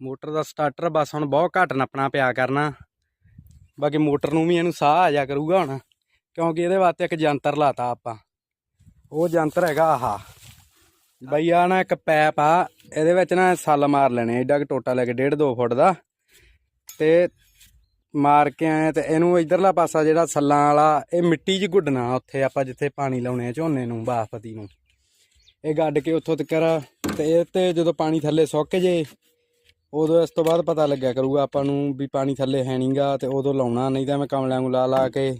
Motor ਦਾ starter ਬਸ ਹੁਣ ਬਹੁਤ ਘੱਟ ਨੱਪਣਾ ਪਿਆ ਕਰਨਾ। ਬਾਕੀ ਮੋਟਰ ਨੂੰ ਵੀ ਇਹਨੂੰ ਸਾਹ ਆ ਜਾ ਕਰੂਗਾ ਹੁਣ, ਕਿਉਂਕਿ ਇਹਦੇ ਵਾਸਤੇ ਇੱਕ ਜੰਤਰ ਲਾਤਾ ਆਪਾਂ। ਉਹ ਜੰਤਰ ਹੈਗਾ ਆਹ। ਬਈ ਆ ਨਾ ਇੱਕ ਪੈਪ ਆ, ਇਹਦੇ ਵਿੱਚ ਨਾ ਸੱਲ ਮਾਰ ਲੈਣੇ ਏਡਾ ਕਿ ਟੋਟਾ ਲੈ ਕੇ 1.5 2 ਫੁੱਟ ਦਾ। ਤੇ ਮਾਰ ਕੇ ਆਏ ਤੇ ਇਹਨੂੰ ਇਧਰਲਾ ਪਾਸਾ ਜਿਹੜਾ ਸੱਲਾਂ ਵਾਲਾ, ਇਹ ਮਿੱਟੀ 'ਚ ਗੁੱਡਣਾ ਉੱਥੇ ਆਪਾਂ ਜਿੱਥੇ ਪਾਣੀ ਲਾਉਣੇ ਆ ਝੋਨੇ ਨੂੰ, ਬਾਸਪਤੀ ਨੂੰ। ਇਹ ਗੱਡ ਕੇ ਉੱਥੋਂ ਤੱਕ ਤੇ ਇਹ ਤੇ ਜਦੋਂ ਪਾਣੀ ਥੱਲੇ ਸੁੱਕ ਜੇ ਉਦੋਂ ਇਸ ਤੋਂ ਬਾਅਦ ਪਤਾ ਲੱਗਿਆ ਕਰੂਗਾ ਆਪਾਂ ਨੂੰ ਵੀ ਪਾਣੀ ਥੱਲੇ ਹੈ ਨਹੀਂਗਾ ਤੇ ਉਦੋਂ ਲਾਉਣਾ ਨਹੀਂ ਤਾਂ ਮੈਂ ਕਮਲਿਆਂ ਨੂੰ ਲਾ ਲਾ ਕੇ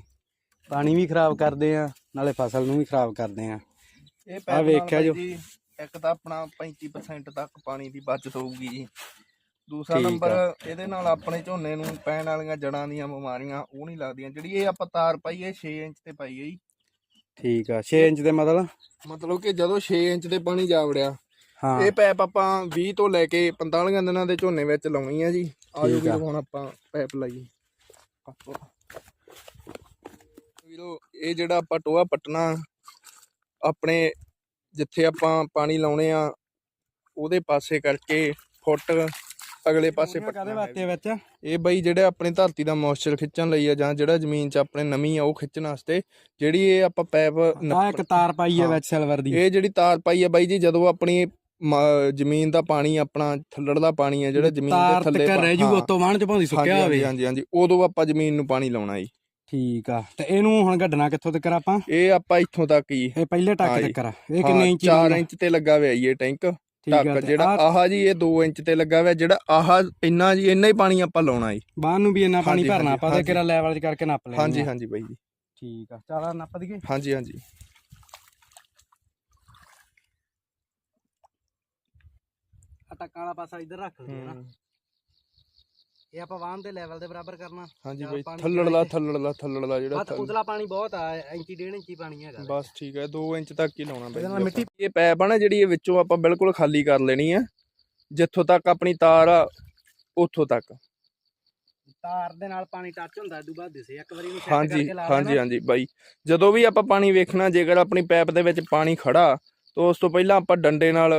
ਪਾਣੀ ਵੀ ਖਰਾਬ ਕਰਦੇ ਆ ਨਾਲੇ ਫਸਲ ਨੂੰ ਵੀ ਖਰਾਬ ਕਰਦੇ ਆ। ਇਹ ਪੈਪ ਵੇਖਿਆ ਜੋ। ਇੱਕ ਤਾਂ ਆਪਣਾ 35% ਤੱਕ ਪਾਣੀ ਦੀ ਬਚਤ ਹੋਊਗੀ ਜੀ। ਦੂਸਰਾ ਆ। ਨੰਬਰ ਇਹਦੇ ਨਾਲ ਆਪਣੇ ਝੋਨੇ ਨੂੰ ਪੈਣ ਵਾਲੀਆਂ ਜੜਾਂ ਦੀਆਂ ਬਿਮਾਰੀਆਂ ਉਹ ਨਹੀਂ ਲੱਗਦੀਆਂ। ਜਿਹੜੀ ਇਹ ਆਪਾਂ ਤਾਰ ਪਾਈ ਹੈ 6 ਇੰਚ ਤੇ ਪਾਈ ਹੈ ਜੀ। ਠੀਕ ਆ 6 ਇੰਚ ਦੇ ਮਤਲਬ? ਮਤਲਬ ਕਿ ਜਦੋਂ 6 ਇੰਚ ਤੇ ਪਾਣੀ ਜਾ ਵੜਿਆ ਹਾਂ ਇਹ ਪੈਪ ਆਪਾਂ 20 ਤੋਂ ਲੈ ਕੇ 45 ਦਿਨਾਂ ਦੇ ਝੋਨੇ ਵਿੱਚ ਲਾਉਣੀ ਆ ਜੀ ਆ। ਵੀਰੋ ਹੁਣ ਆਪਾਂ ਪੈਪ ਲਾਈਏ ਵੀਰੋ ਇਹ ਜਿਹੜਾ ਆਪਾਂ ਟੋਆ ਪੱਟਣਾ ਆਪਣੇ ਜਿੱਥੇ ਆਪਾਂ ਪਾਣੀ ਲਾਉਣੇ ਆ ਉਹਦੇ ਪਾਸੇ ਕਰਕੇ ਫੁੱਟ ਅਗਲੇ ਪਾਸੇ ਕਾਦੇ ਵਾਸਤੇ। ਵਿੱਚ ਇਹ ਬਈ ਜਿਹੜੇ ਆਪਣੇ ਧਰਤੀ ਦਾ ਮੋਇਸਚਰ ਖਿੱਚਣ ਲਈ ਆ ਜਾਂ ਜਿਹੜਾ ਜ਼ਮੀਨ 'ਚ ਆਪਣੇ ਨਮੀ ਆ ਉਹ ਖਿੱਚਣ ਵਾਸਤੇ ਜਿਹੜੀ ਇਹ ਆਪਾਂ ਪੈਪ ਆ ਇੱਕ ਤਾਰ ਪਾਈ ਹਾਂ। ਵਿੱਚ ਸਿਲਵਰ ਦੀ ਇਹ ਜਿਹੜੀ ਤਾਰ ਪਾਈ ਆ ਬਾਈ ਜੀ ਜਦੋਂ ਆਪਣੀ ਜ਼ਮੀਨ ਦਾ ਪਾਣੀ ਆਪਣਾ ਥੱਲੜਦਾ ਪਾਣੀ ਆ ਜਿਹੜਾ ਜ਼ਮੀਨ ਤਾਰ ਦੇ ਥੱਲੇ ਤੱਕ ਰਹਿ ਜੂ ਹਾਂ। ਉਤੋਂ ਵਾਹਣ ਚ ਭਾਂਦੀ ਸੁੱਕਿਆ ਹੋਵੇ ਹਾਂਜੀ ਹਾਂਜੀ। ਉਦੋਂ ਆਪਾਂ ਜ਼ਮੀਨ ਨੂੰ ਪਾਣੀ ਲਾਉਣਾ ਜੀ। ਠੀਕ ਆ। ਤੇ ਇਹਨੂੰ ਹੁਣ ਗੱਡਣਾ ਕਿੱਥੋਂ ਤੱਕ ਆਪਾਂ? ਇਹ ਆਪਾਂ ਇੱਥੋਂ ਤੱਕ ਹੀ ਇਹ ਪਹਿਲੇ ਟੱਕ। ਤੱਕ ਆ। ਇਹ ਕਿੰਨੇ ਇੰਚ 4 ਦਾ? ਇੰਚ ਤੇ ਲੱਗਾ ਹੋਇਆ ਇਹ ਟੈਂਕ। ਠੀਕ ਆ ਟੱਕ ਜਿਹੜਾ ਆਹ ਜੀ ਇਹ 2 ਇੰਚ ਤੇ ਲੱਗਾ ਹੋਇਆ ਜਿਹੜਾ ਆਹ ਇੰਨਾ ਜੀ ਇੰਨਾ ਹੀ ਪਾਣੀ ਆਪਾਂ ਲਾਉਣਾ ਜੀ। ਬਾਹਰ ਨੂੰ ਵੀ ਇੰਨਾ ਪਾਣੀ ਭਰਨਾ ਆਪਾਂ ਤੇ। ਕਿਹੜਾ ਲੈਵਲ ਚ ਕਰਕੇ ਨੱਪ ਲੈਣਾ। ਹਾਂਜੀ ਹਾਂਜੀ ਬਾਈ ਜੀ। ਠੀਕ ਆ। ਚਾਲਾ ਨੱਪ ਦਈਏ। ਹਾਂਜੀ ਹਾਂਜੀ। ਟੱਕਾਂ ਵਾਲਾ ਪਾਸਾ ਇੱਧਰ ਰੱਖ ਲਈਏ ਨਾ ਹੂੰ। ਇਹ ਆਪਾਂ ਵਾਹਨ ਦੇ ਲੈਵਲ ਦੇ ਬਰਾਬਰ ਕਰਨਾ ਹਾਂਜੀ ਚਾਰ ਬਾਈ ਪਾਣੀ ਥੱਲੜਲਾ। ਥੱਲੜਲਾ ਥੱਲੜਲਾ ਜਿਹੜਾ ਬਸ ਥੱਲ- ਉਤਲਾ ਪਾਣੀ ਬਹੁਤ ਆ ਇੰਚੀ ਡੇਢ ਇੰਚੀ ਪਾਣੀ ਹੈਗਾ ਬਸ ਠੀਕ ਹੈ 2 ਇੰਚ ਤੱਕ ਹੀ ਲਾਉਣਾ ਇਹਦੇ ਬਾਈ ਨਾਲ ਜੀ ਮਿੱਟੀ-। ਇਹ ਪੈਪ ਆ ਨਾ ਜਿਹੜੀ ਇਹ ਵਿੱਚੋਂ ਆਪਾਂ ਬਿਲਕੁਲ ਖਾਲੀ ਕਰ ਲੈਣੀ ਆ ਜਿੱਥੋਂ ਤੱਕ ਆਪਣੀ ਤਾਰ ਆ ਉੱਥੋਂ ਤੱਕ ਤਾਰ ਦੇ ਨਾਲ ਪਾਣੀ ਟੱਚ ਹੁੰਦਾ ਇਦੋਂ ਬਾਅਦ ਦਿਸੇ ਇੱਕ ਵਾਰੀ ਨੂੰ ਹਾਂਜੀ ਕਰਕੇ ਲਾ ਹਾਂਜੀ ਲੈਣਾ। ਹਾਂਜੀ ਬਾਈ ਜਦੋਂ ਵੀ ਆਪਾਂ ਪਾਣੀ ਵੇਖਣਾ ਜੇਕਰ ਆਪਣੀ ਪੈਪ ਦੇ ਵਿੱਚ ਪਾਣੀ ਖੜਾ ਤਾਂ ਉਸ ਤੋਂ ਪਹਿਲਾਂ ਆਪਾਂ ਡੰਡੇ ਨਾਲ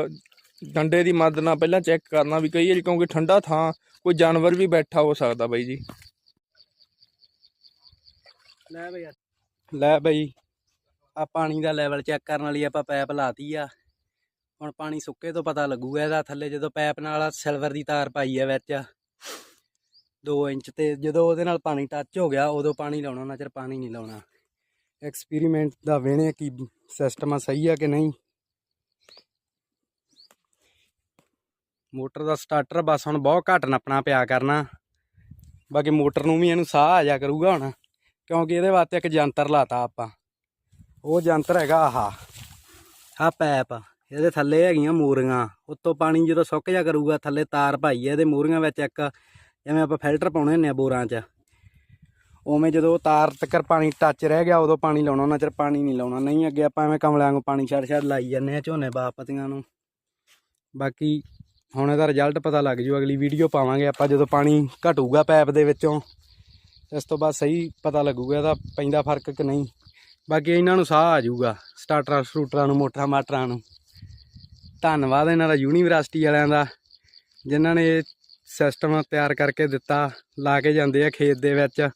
ਡੰਡੇ ਦੀ ਮਦਦ ਨਾਲ ਪਹਿਲਾਂ ਚੈੱਕ ਕਰਨਾ ਵੀ ਕਈ ਵਾਰੀ ਕਿਉਂਕਿ ਠੰਡਾ ਥਾਂ ਕੋਈ ਜਾਨਵਰ ਵੀ ਬੈਠਾ ਹੋ ਸਕਦਾ ਬਾਈ ਜੀ। ਲੈ ਬਈ ਲੈ ਬਈ ਆ ਪਾਣੀ ਦਾ ਲੈਵਲ ਚੈੱਕ ਕਰਨ ਵਾਲੀ ਆਪਾਂ ਪੈਪ ਲਾਤੀ ਆ। ਹੁਣ ਪਾਣੀ ਸੁੱਕੇ ਤੋਂ ਪਤਾ ਲੱਗੂਗਾ ਇਹਦਾ ਥੱਲੇ ਜਦੋਂ ਪੈਪ ਨਾਲ ਸਿਲਵਰ ਦੀ ਤਾਰ ਪਾਈ ਆ ਵਿੱਚ। 2 ਇੰਚ ਤੇ ਜਦੋਂ ਉਹਦੇ ਨਾਲ ਪਾਣੀ ਟੱਚ ਹੋ ਗਿਆ ਉਦੋਂ ਪਾਣੀ ਲਾਉਣਾ ਨਾ ਚਿਰ ਪਾਣੀ ਨਹੀਂ ਲਾਉਣਾ। ਐਕਸਪੈਰੀਮੈਂਟ ਦਾ ਵੇਣੇ ਕੀ ਸਿਸਟਮ ਆ ਸਹੀ ਆ ਕਿ ਨਹੀਂ। ਮੋਟਰ ਦਾ ਸਟਾਰਟਰ ਬਸ ਹੁਣ ਬਹੁਤ ਘੱਟ ਨੱਪਣਾ ਪਿਆ ਕਰਨਾ। ਬਾਕੀ ਮੋਟਰ ਨੂੰ ਵੀ ਇਹਨੂੰ ਸਾਹ ਆ ਜਾ ਕਰੂਗਾ ਹੁਣ, ਕਿਉਂਕਿ ਇਹਦੇ ਵਾਸਤੇ ਇੱਕ ਜੰਤਰ ਲਾਤਾ ਆਪਾਂ। ਉਹ ਯੰਤਰ ਹੈਗਾ ਆਹ ਆ ਪੈਪ ਇਹਦੇ ਥੱਲੇ ਹੈਗੀਆਂ ਮੂਰੀਆਂ। ਉੱਤੋਂ ਪਾਣੀ ਜਦੋਂ ਸੁੱਕ ਜਾ ਕਰੂਗਾ, ਥੱਲੇ ਤਾਰ ਪਾਈ ਹੈ ਇਹਦੇ ਮੂਰੀਆਂ ਵਿੱਚ ਇੱਕ, ਜਿਵੇਂ ਆਪਾਂ ਫਿਲਟਰ ਪਾਉਣੇ ਹੁੰਦੇ ਆ ਬੋਰਾਂ 'ਚ। ਉਵੇਂ ਜਦੋਂ ਤਾਰ ਤੱਕ ਪਾਣੀ ਟੱਚ ਰਹਿ ਗਿਆ, ਉਦੋਂ ਪਾਣੀ ਲਾਉਣਾ, ਉਹਨਾਂ ਚਿਰ ਪਾਣੀ ਨਹੀਂ ਲਾਉਣਾ। ਨਹੀਂ, ਅੱਗੇ ਆਪਾਂ ਐਵੇਂ ਕਮਲਿਆਂ ਨੂੰ ਪਾਣੀ ਛੱਡ ਛੱਡ ਲਾਈ ਜਾਂਦੇ ਆ ਝੋਨੇ ਬਾਪਤੀਆਂ ਨੂੰ। ਬਾਕੀ ਹੁਣ ਇਹਦਾ ਰਿਜ਼ਲਟ ਪਤਾ ਲੱਗ ਜੂ, ਅਗਲੀ ਵੀਡੀਓ ਪਾਵਾਂਗੇ ਆਪਾਂ ਜਦੋਂ ਪਾਣੀ ਘਟੂਗਾ ਪੈਪ ਦੇ ਵਿੱਚੋਂ। ਇਸ ਤੋਂ ਬਾਅਦ ਸਹੀ ਪਤਾ ਲੱਗੂਗਾ ਇਹਦਾ ਪੈਂਦਾ ਫ਼ਰਕ ਕਿ ਨਹੀਂ। ਬਾਕੀ ਇਹਨਾਂ ਨੂੰ ਸਾਹ ਆ ਜਾਊਗਾ ਸਟਾਰਟਰਾਂ ਸਟੂਟਰਾਂ ਨੂੰ, ਮੋਟਰਾਂ, ਮਾਟਰਾਂ ਨੂੰ। ਧੰਨਵਾਦ ਇਹਨਾਂ ਦਾ ਯੂਨੀਵਰਸਿਟੀ ਵਾਲਿਆਂ ਦਾ, ਜਿਨ੍ਹਾਂ ਨੇ ਇਹ ਸਿਸਟਮ ਤਿਆਰ ਕਰਕੇ ਦਿੱਤਾ, ਲਾ ਕੇ ਜਾਂਦੇ ਆ ਖੇਤ ਦੇ ਵਿੱਚ।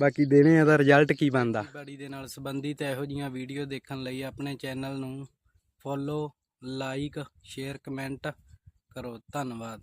ਬਾਕੀ ਦੇਣੇ ਆ ਇਹਦਾ ਰਿਜ਼ਲਟ ਕੀ ਬਣਦਾ। ਬੜੀ ਦੇ ਨਾਲ ਸੰਬੰਧਿਤ ਇਹੋ ਜੀਆਂ ਵੀਡੀਓ ਦੇਖਣ ਲਈ ਆਪਣੇ ਚੈਨਲ ਨੂੰ ਫੋਲੋ ਲਾਈਕ ਸ਼ੇਅਰ ਕਮੈਂਟ ਕਰੋ। ਧੰਨਵਾਦ।